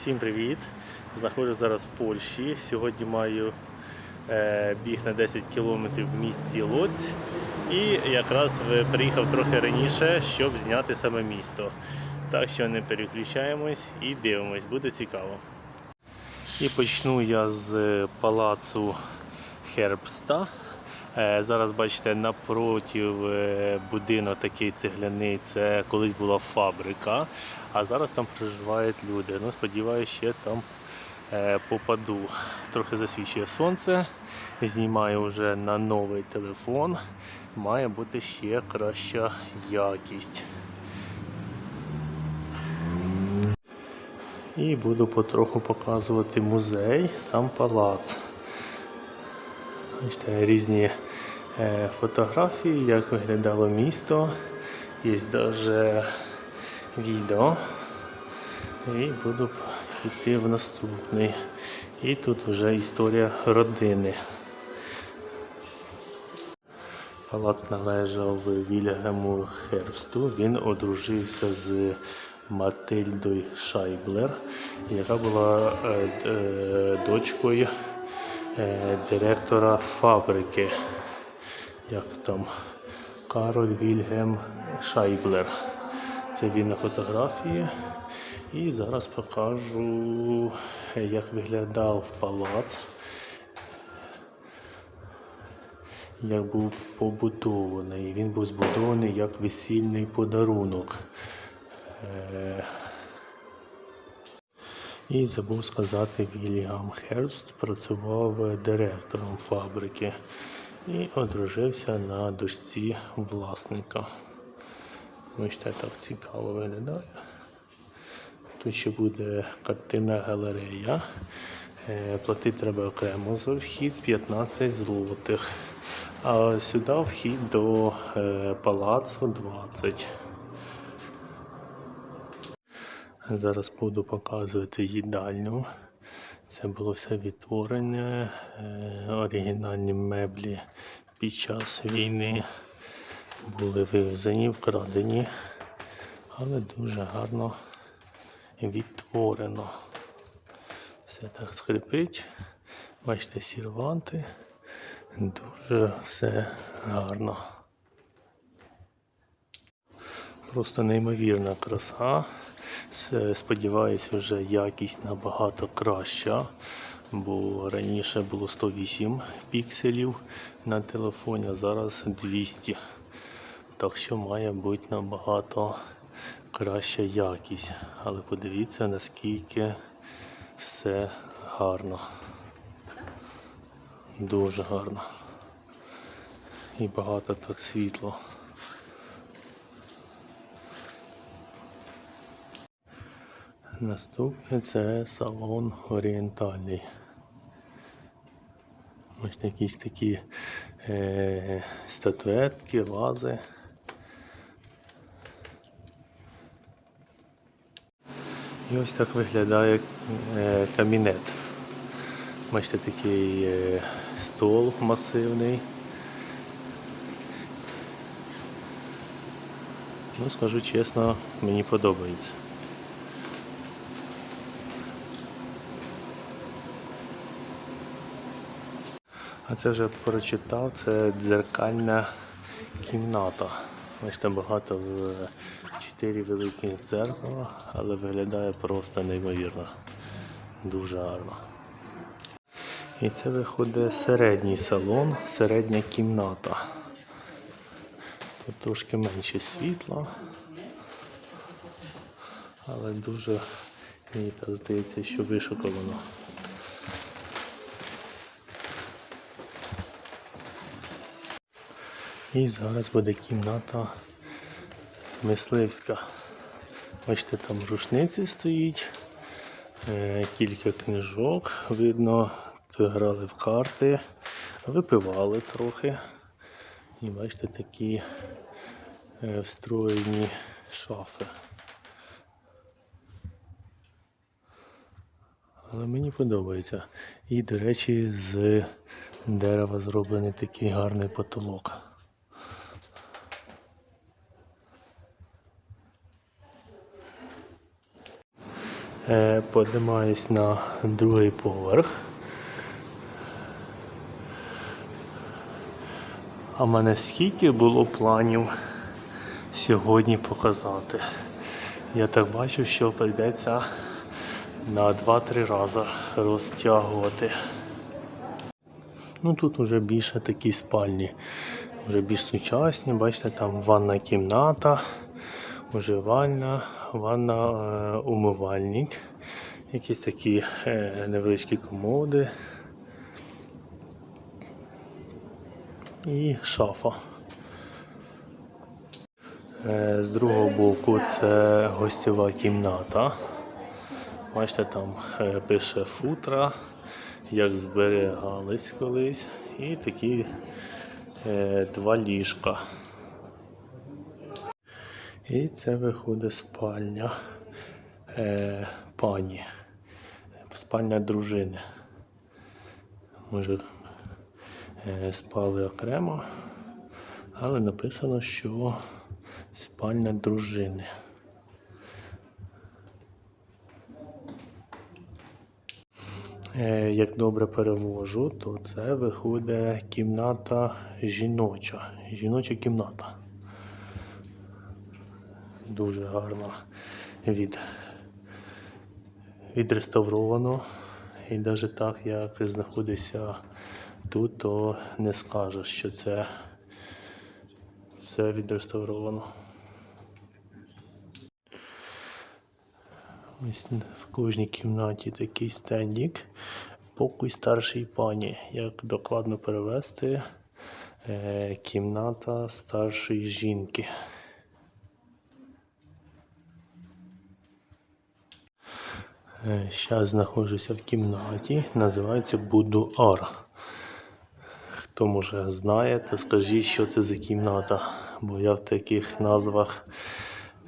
Всім привіт! Знаходжусь зараз в Польщі. Сьогодні маю е, біг на 10 кілометрів в місті Лоць. І якраз приїхав трохи раніше, щоб зняти саме місто. Так що не переключаємось і дивимось, буде цікаво. І почну я з е, палацу Хербста. Е, Зараз бачите, напротив е, будинок такий цегляний, це колись була фабрика, а зараз там проживають люди. Ну, сподіваюся, ще там е, попаду. Трохи засвічує сонце, знімаю вже на новий телефон. Має бути ще краща якість. І буду потроху показувати музей, сам палац. Різні фотографії, як виглядало місто. Є навіть відео. І буду йти в наступний. І тут вже історія родини. Палац належав Вільгему Хербсту. Він одружився з Матильдою Шайблер, яка була е, е, дочкою е, директора фабрики, як там Кароль Вільгем Шайблер. Це він на фотографії. І зараз покажу, як виглядав палац, як був побудований. Він був збудований як весільний подарунок. Е, і забув сказати, Вільям Херст працював директором фабрики і одружився на дочці власника. Бачите, так цікаво виглядає. Тут ще буде картина галерея. Е, Платити треба окремо за вхід 15 злотих. А сюди вхід до е, палацу 20. Зараз буду показувати їдальню. Це було все відтворене, е, оригінальні меблі під час війни були вивезені, вкрадені, але дуже гарно відтворено. Все так скрипить. Бачите, сірванти. Дуже все гарно. Просто неймовірна краса. Сподіваюсь, вже якість набагато краща, бо раніше було 108 пікселів на телефоні, а зараз 200. Так що має бути набагато краща якість. Але подивіться, наскільки все гарно. Дуже гарно. І багато так світло. Наступне це салон орієнтальний. Ось якісь такі е, статуетки, вази. І ось так виглядає е, кабінет. Бачите, такий е, стол масивний. Ну, скажу чесно, мені подобається. А це вже прочитав, це дзеркальна кімната. Бачите, багато в- чотири великі дзеркала, але виглядає просто неймовірно. Дуже гарно. І це виходить середній салон, середня кімната. Тут трошки менше світла, але дуже, мені так здається, що вишукано. І зараз буде кімната мисливська. Бачите, там рушниці стоїть, е, кілька книжок. Видно, грали в карти, випивали трохи. І бачите, такі е, встроєні шафи. Але мені подобається. І, до речі, з дерева зроблений такий гарний потолок. Подимаюсь на другий поверх. А мене скільки було планів сьогодні показати. Я так бачу, що прийдеться на 2-3 рази розтягувати. Ну тут вже більше такі спальні, вже більш сучасні. Бачите, там ванна кімната, уживальна, ванна е, умивальник, якісь такі е, невеличкі комоди і шафа. Е, З другого боку це гостєва кімната. Бачите, там пише футра, як зберігались колись. І такі два ліжка. І це виходить спальня е, пані. Спальня дружини. Може, е, спали окремо, але написано, що спальня дружини. Е, Як добре перевожу, то це виходить кімната жіноча. Жіноча кімната. Дуже гарно від, відреставровано. І навіть так, як знаходишся тут, то не скажеш, що це, це відреставровано. Ось в кожній кімнаті такий стендік. Покой старшій пані. Як докладно перевести е, кімната старшої жінки. Зараз знаходжуся в кімнаті, називається будуар. Хто може знає, то скажіть, що це за кімната, бо я в таких назвах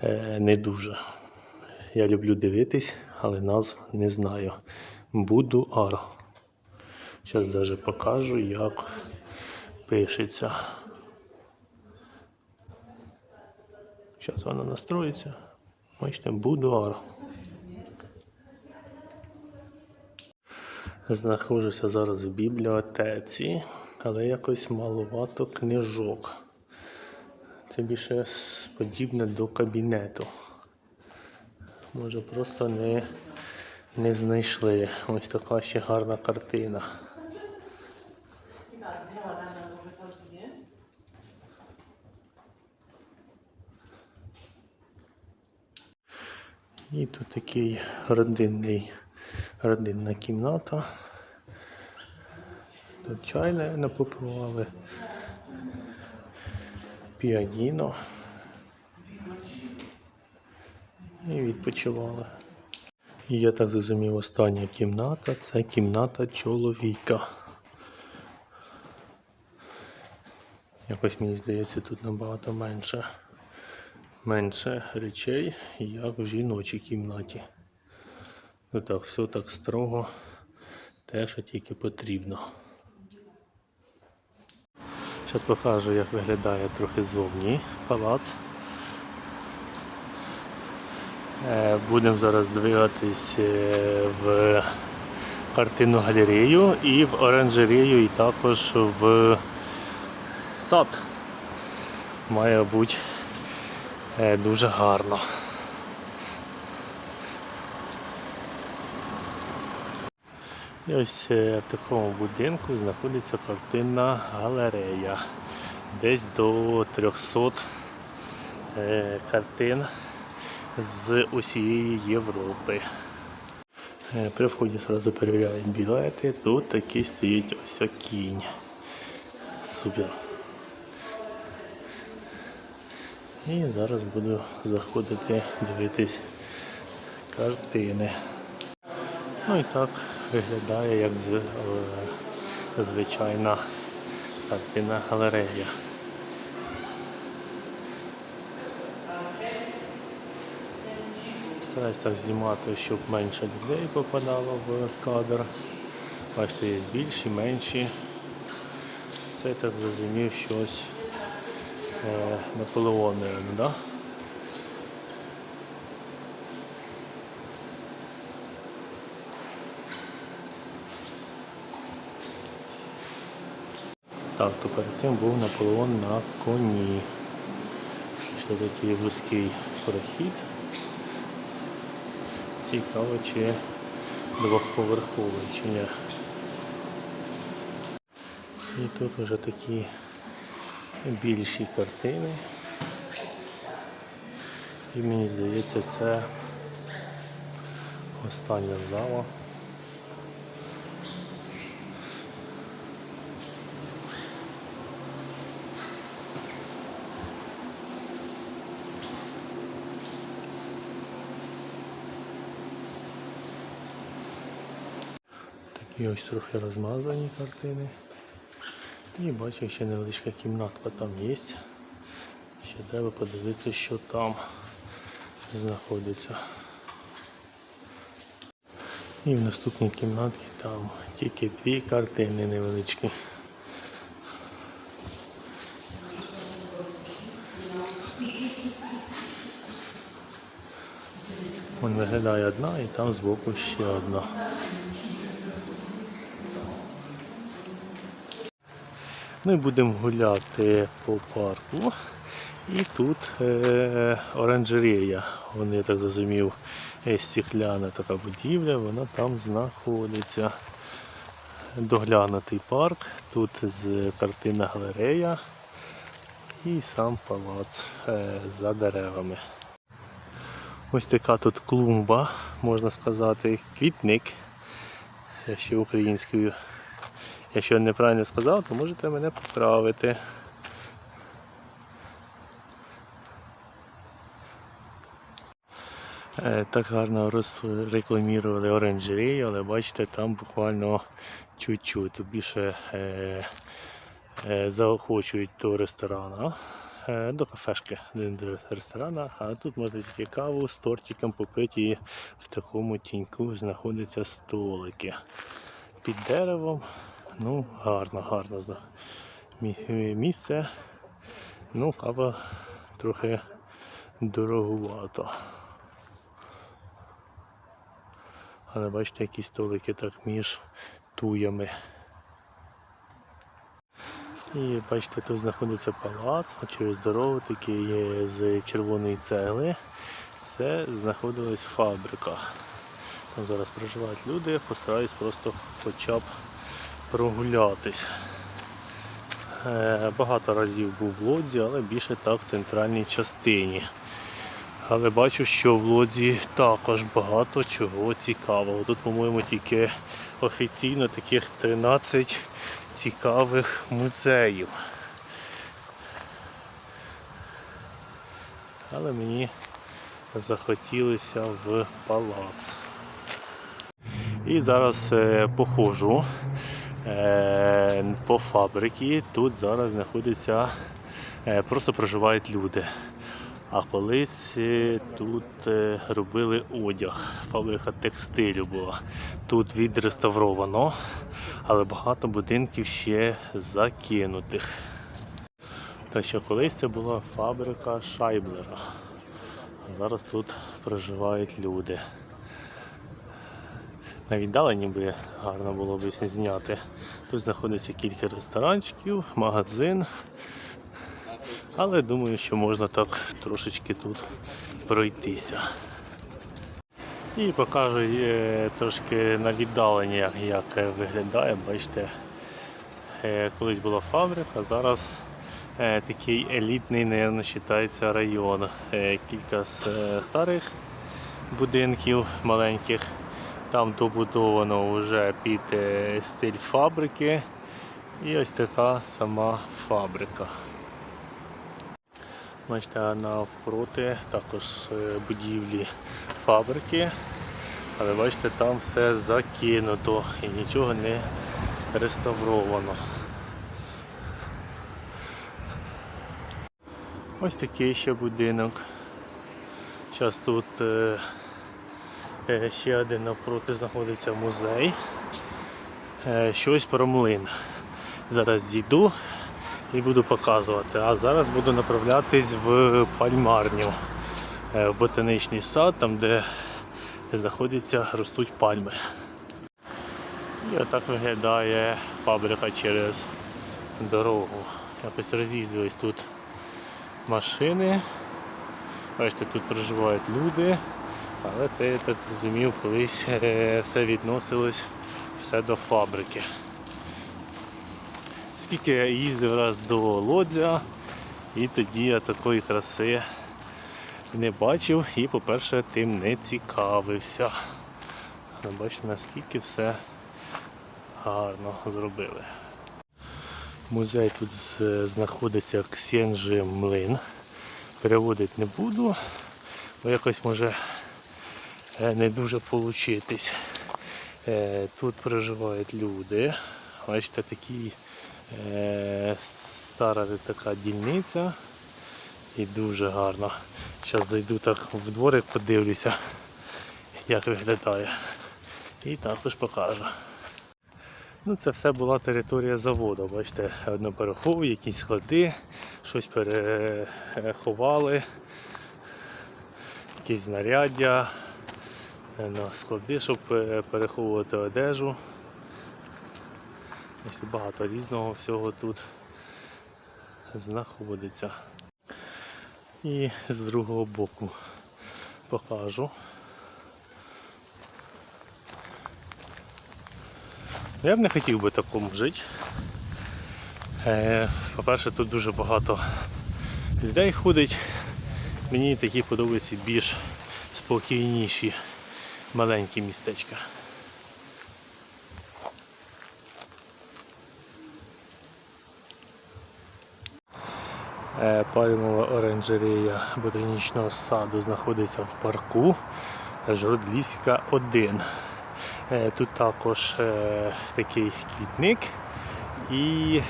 е, не дуже. Я люблю дивитись, але назв не знаю. Будуар. Зараз навіть покажу, як пишеться. Зараз вона настроїться. Бачите, будуар. Знаходжуся зараз в бібліотеці, але якось маловато книжок. Це більше подібне до кабінету. Може просто не, не знайшли. Ось така ще гарна картина. І тут такий родинний, родинна кімната. Тут чай не попивали. Піаніно. І відпочивали. І я так зрозумів, остання кімната це кімната чоловіка. Якось мені здається, тут набагато менше, менше речей, як в жіночій кімнаті. Ну так, все так строго, те, що тільки потрібно. Зараз покажу, як виглядає трохи зовні палац. Е, Будемо зараз двигатись е, в картинну галерею і в оранжерею, і також в сад. Має бути е, дуже гарно. І ось е, в такому будинку знаходиться картинна галерея. Десь до 300 е, картин з усієї Європи. Е, При вході одразу перевіряють білети. Тут такий стоїть ось кінь. Супер. І зараз буду заходити дивитись картини. Ну і так виглядає як е, звичайна картина галерея. Стараюсь так знімати, щоб менше людей попадало в кадр. Бачите, є більші, менші. Це я так зрозумів щось е, Наполеоновим, да? Так, то перед тим був Наполеон на коні. Що такий вузький прохід. Цікаво, чи двохповерховий, чи ні. І тут вже такі більші картини. І мені здається, це остання зала. Такі ось трохи розмазані картини. І бачу, ще невеличка кімнатка там є. Ще треба подивитися, що там знаходиться. І в наступній кімнаті там тільки дві картини невеличкі. Вон виглядає одна і там збоку ще одна. Ми будемо гуляти по парку. І тут е, оранжерея. Вони, я так зрозумів, е, така будівля, вона там знаходиться. Доглянутий парк, тут з картина галерея і сам палац е, за деревами. Ось така тут клумба, можна сказати, квітник, якщо українською. Якщо неправильно сказав, то можете мене поправити. Е, Так гарно розрекламували оранжерею, але бачите, там буквально чуть-чуть більше е, е, заохочують до ресторана, е, до кафешки, до ресторана, а тут можна тільки каву з тортиком попити і в такому тіньку знаходяться столики під деревом. Ну, гарно, гарно місце. Ну, кава трохи дороговато. Але бачите, які столики так між туями. І бачите, тут знаходиться палац, а через дорогу такий є з червоної цегли. Це знаходилась фабрика. Там зараз проживають люди, постараюсь просто хоча б прогулятись. Е, Багато разів був в Лодзі, але більше так в центральній частині. Але бачу, що в Лодзі також багато чого цікавого. Тут, по-моєму, тільки офіційно таких 13 цікавих музеїв. Але мені захотілося в палац. І зараз е, походжу по фабриці. Тут зараз знаходиться, е, просто проживають люди. А колись е, тут е, робили одяг, фабрика текстилю була. Тут відреставровано, але багато будинків ще закинутих. Так що колись це була фабрика Шайблера. Зараз тут проживають люди. На віддалені би гарно було б зняти. Тут знаходиться кілька ресторанчиків, магазин. Але думаю, що можна так трошечки тут пройтися. І покажу е, трошки на віддаленні, як- виглядає. Бачите, е, колись була фабрика, зараз е, такий елітний, мабуть, вважається район. Кілька е, старих будинків маленьких. Там добудовано вже під е, стиль фабрики. І ось така сама фабрика. Бачите, навпроти також е, будівлі фабрики. Але бачите, там все закинуто і нічого не реставровано. Ось такий ще будинок. Зараз тут е, ще один навпроти знаходиться музей. Е, щось про млин. Зараз зійду і буду показувати. А зараз буду направлятись в пальмарню, е, в ботанічний сад, там де знаходяться, ростуть пальми. І отак виглядає фабрика через дорогу. Якось роз'їздились тут машини. Бачите, тут проживають люди, але це я так зрозумів, колись е, все відносилось все до фабрики. Скільки я їздив раз до Лодзя, і тоді я такої краси не бачив і, по-перше, тим не цікавився. Бачите, наскільки все гарно зробили. Музей тут знаходиться Ксенжи Млин. Переводити не буду, бо якось може не дуже получитись. Е, Тут проживають люди. Бачите, такі е, стара така дільниця і дуже гарно. Зараз зайду так в дворик, подивлюся, як виглядає. І також покажу. Ну, це все була територія заводу. Бачите, одноперехові, якісь склади, щось переховали, якісь знаряддя, е, на склади, щоб е, переховувати одежу. Багато різного всього тут знаходиться. І з другого боку покажу. Я б не хотів би такому жити. Е, По-перше, тут дуже багато людей ходить. Мені такі подобаються більш спокійніші маленькі містечка. Е, Пальмова оранжерея ботанічного саду знаходиться в парку Жордліська 1. Е, Тут також е, такий квітник і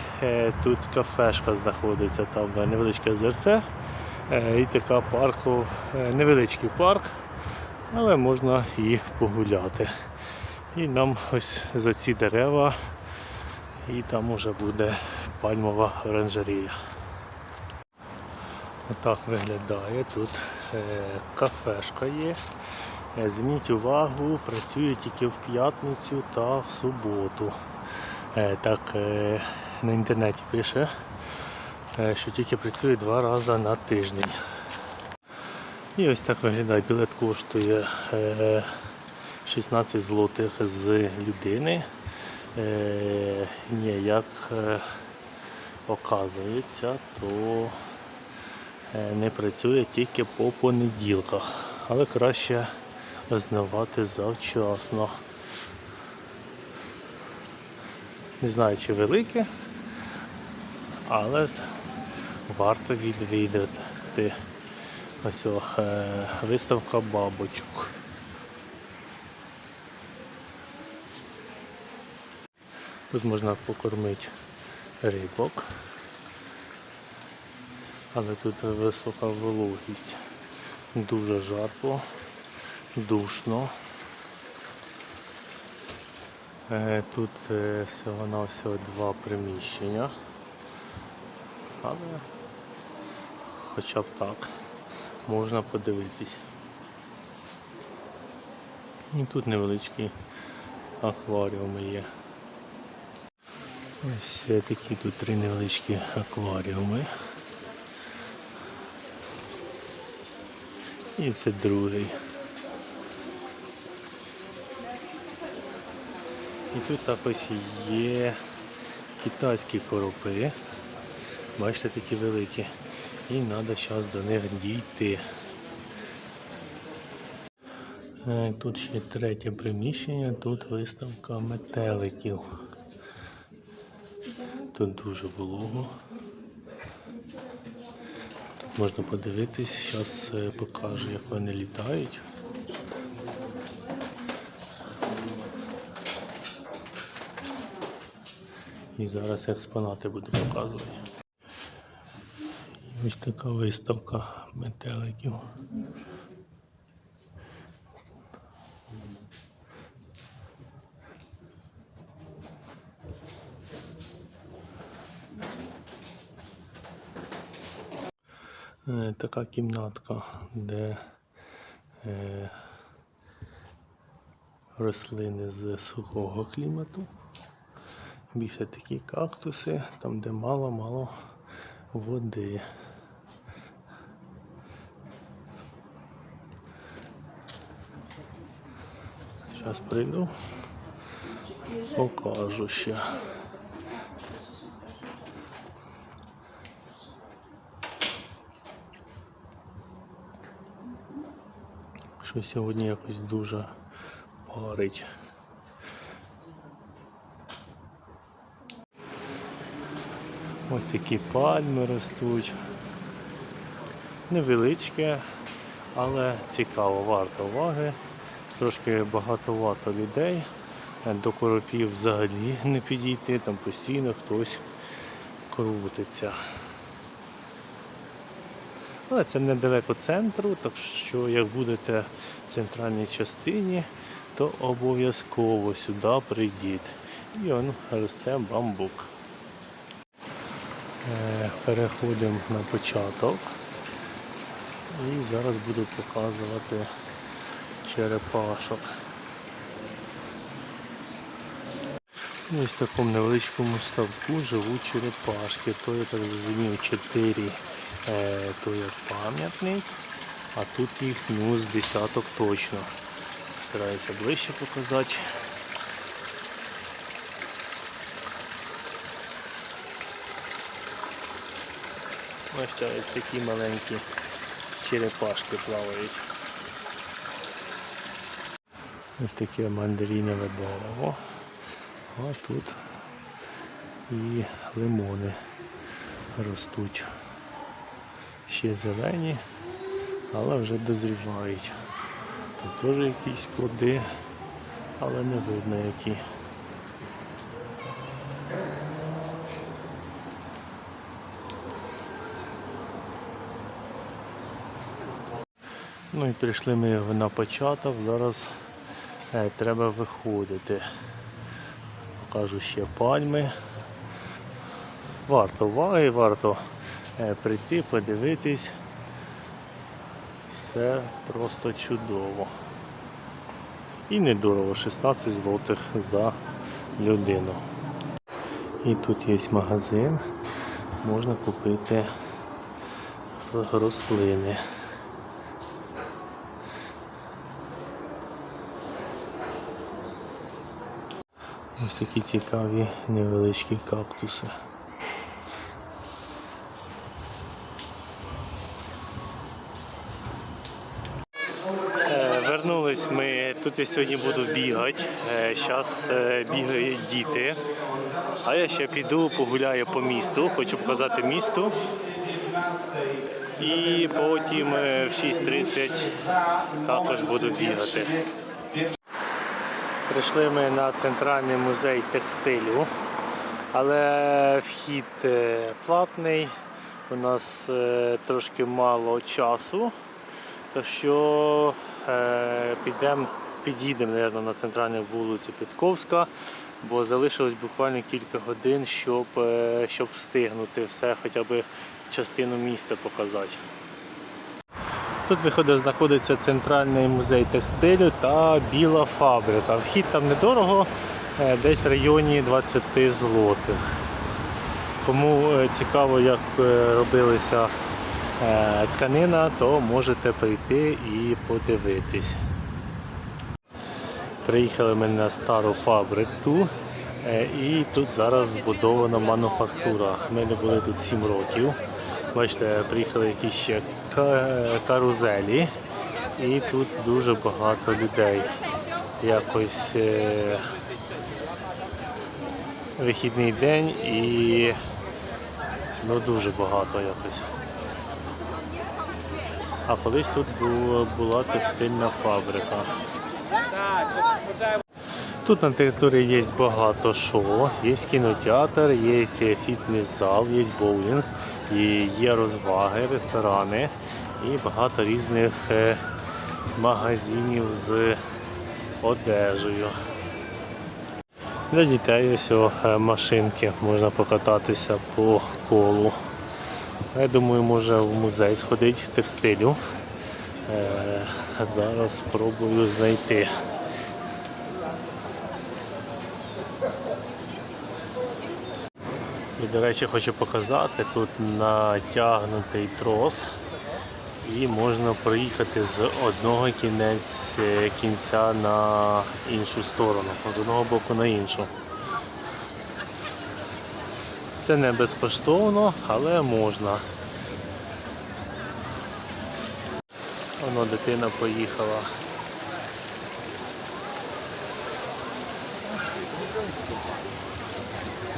тут кафешка знаходиться, там невеличке озерце і така парку, невеличкий парк, але можна і погуляти. І нам ось за ці дерева і там уже буде пальмова оранжерія. Отак виглядає. Тут е, кафешка є. Е, Зверніть увагу, працює тільки в п'ятницю та в суботу. Е, Так на інтернеті пише, що тільки працює два рази на тиждень. І ось так виглядає. Білет коштує е, 16 злотих з людини. Е, Ні, як е, оказується, то е, не працює тільки по понеділках, але краще знавати завчасно. Не знаю, чи велике, але варто відвідати. Ось о, е, виставка бабочок. Тут можна покормити рибок, але тут висока вологість. Дуже жарко, душно. Е, Тут е, всього на всього два приміщення. Але хоча б так можна подивитись. І тут невеличкі акваріуми є. Ось такі тут три невеличкі акваріуми. І це другий. І тут також є китайські коропи. Бачите, такі великі. І треба зараз до них дійти. Е, Тут ще третє приміщення, тут виставка метеликів. Тут дуже волого. Тут можна подивитись, зараз покажу, як вони літають. І зараз експонати буду показувати. Ось така виставка метеликів. Е, Така кімнатка, де е, рослини з сухого клімату Більше такі кактуси, там де мало-мало води. Зараз прийду, покажу ще. Що сьогодні якось дуже парить. Ось такі пальми ростуть. Невеличке, але цікаво, варто уваги. Трошки багатовато людей. До коропів взагалі не підійти, там постійно хтось крутиться. Але це недалеко центру, так що як будете в центральній частині, то обов'язково сюди прийдіть. І он росте бамбук. Е, Переходимо на початок. І зараз буду показувати черепашок. Ну, Ось в такому невеличкому ставку живуть черепашки. То я так зрозумів 4 е, то як пам'ятник, а тут їх ну, з десяток точно. Стараюся ближче показати. Ось ось такі маленькі черепашки плавають. Ось таке мандарінове дерево. А тут і лимони ростуть. Ще зелені, але вже дозрівають. Тут теж якісь плоди, але не видно які. Ну і прийшли ми на початок, зараз треба виходити. Покажу ще пальми. Варто уваги, варто е, прийти, подивитись. Все просто чудово. І недорого, 16 злотих за людину. І тут є магазин, можна купити рослини. Ось такі цікаві невеличкі кактуси. Е, Вернулись ми, тут я сьогодні буду бігати. Зараз бігають діти. А я ще піду погуляю по місту, хочу показати місту. І потім е, в 6.30 також буду бігати. Прийшли ми на центральний музей текстилю, але вхід е, платний. У нас е, трошки мало часу, так що е, підемо, під'їдемо на центральну вулицю Підковська, бо залишилось буквально кілька годин, щоб, щоб встигнути все, хоча б частину міста показати. Тут виходить, знаходиться центральний музей текстилю та біла фабрика. Вхід там недорого, е, десь в районі 20 злотих. Кому е, цікаво, як е, робилася тканина, то можете прийти і подивитись. Приїхали ми на стару фабрику і тут зараз збудована мануфактура. Ми не були тут 7 років. Бачите, приїхали якісь ще карузелі і тут дуже багато людей. Якось е, вихідний день і ну, дуже багато якось. А колись тут була, була текстильна фабрика. Тут на території є багато шоу, є кінотеатр, є фітнес-зал, є боулінг, і є розваги, ресторани і багато різних е, магазинів з одежею. Для дітей ось е, машинки можна покататися по колу. Я думаю, може в музей сходити текстилю. Е, зараз спробую знайти. І, до речі, хочу показати, тут натягнутий трос. І можна проїхати з одного кінець, е, кінця на іншу сторону, з одного боку на іншу. Це не безкоштовно, але можна. Воно дитина поїхала.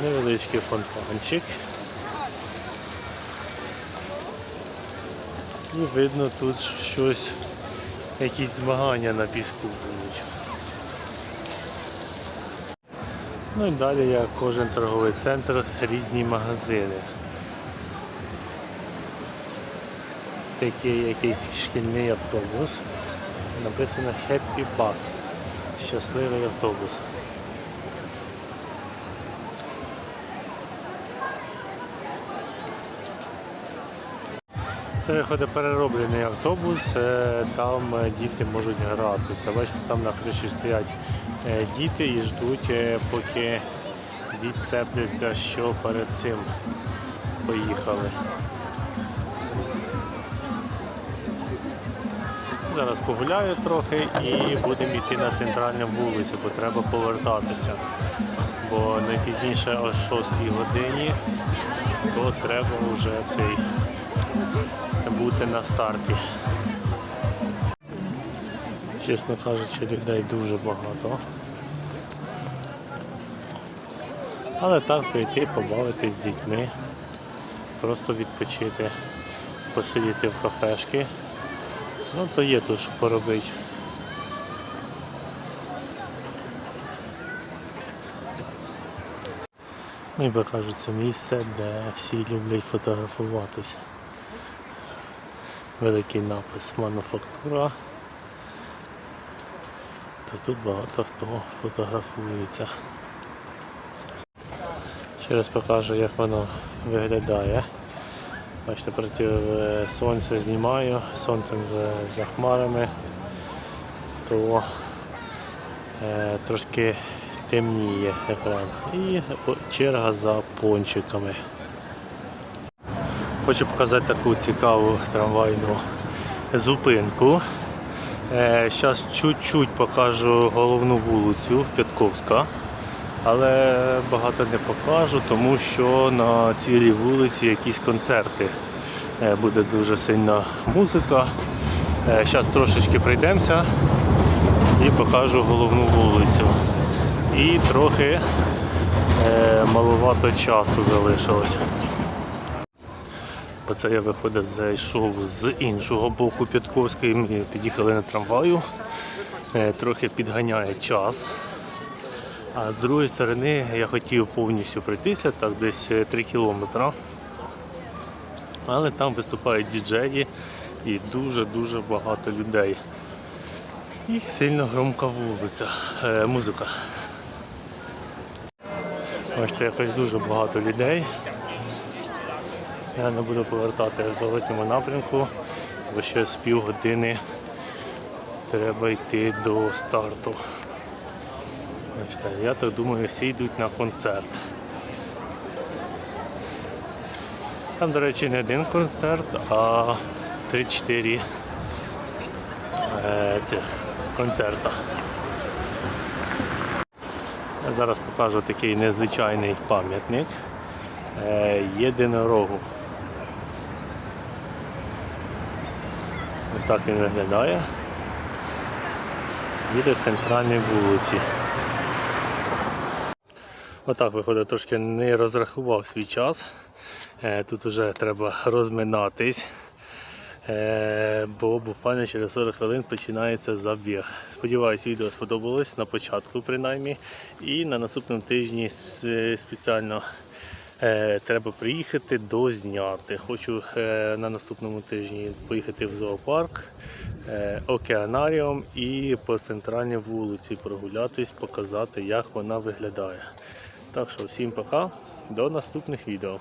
Невеличкий фонтанчик. І видно тут щось, якісь змагання на піску будуть. Ну і далі, як кожен торговий центр, різні магазини. Такий якийсь шкільний автобус. Написано Happy Bus. Щасливий автобус. Це перероблений автобус, е, там е, діти можуть гратися. Бачите, там на криші стоять е, діти і ждуть, поки відцепляться, що перед цим поїхали. Зараз погуляю трохи і будемо йти на центральну вулицю, бо треба повертатися. Бо не пізніше о 6 годині, то треба вже цей бути на старті. Чесно кажучи, людей дуже багато. Але так прийти, побавитись з дітьми, просто відпочити, посидіти в кафешки. Ну то є тут що поробити. Ніби кажуть, це місце, де всі люблять фотографуватись. Великий напис мануфактура. То тут багато хто фотографується. Ще раз покажу, як воно виглядає. Бачите, проти е, сонця знімаю, сонцем за хмарами, то е, трошки темніє екран. І черга за пончиками. Хочу показати таку цікаву трамвайну зупинку. Зараз чуть-чуть покажу головну вулицю Пятковська, але багато не покажу, тому що на цілій вулиці якісь концерти. Е, Буде дуже сильна музика. Зараз трошечки пройдемося і покажу головну вулицю. І трохи е, маловато часу залишилось. Оце я виходив, зайшов з іншого боку Пятковської. Ми під'їхали на трамваю, Е, трохи підганяє час. А з другої сторони я хотів повністю пройтися, так десь 3 кілометри. Але там виступають діджеї і дуже-дуже багато людей. І сильно громка вулиця, е, музика. Бачите, якось дуже багато людей. Я не буду повертати в зворотньому напрямку, бо ще з півгодини треба йти до старту. Я так думаю, всі йдуть на концерт. Там, до речі, не один концерт, а 3-4 е, цих концерта. Я зараз покажу такий незвичайний пам'ятник е, єдинорогу. Ось так він виглядає. Біля центральної вулиці. Отак виходить, трошки не розрахував свій час. Е, Тут вже треба розминатись, е, бо буквально через 40 хвилин починається забіг. Сподіваюсь, відео сподобалось на початку принаймні. І на наступному тижні спеціально треба приїхати дозняти. Хочу е, на наступному тижні поїхати в зоопарк, е, океанаріум і по центральній вулиці прогулятись, показати, як вона виглядає. Так що всім пока, до наступних відео.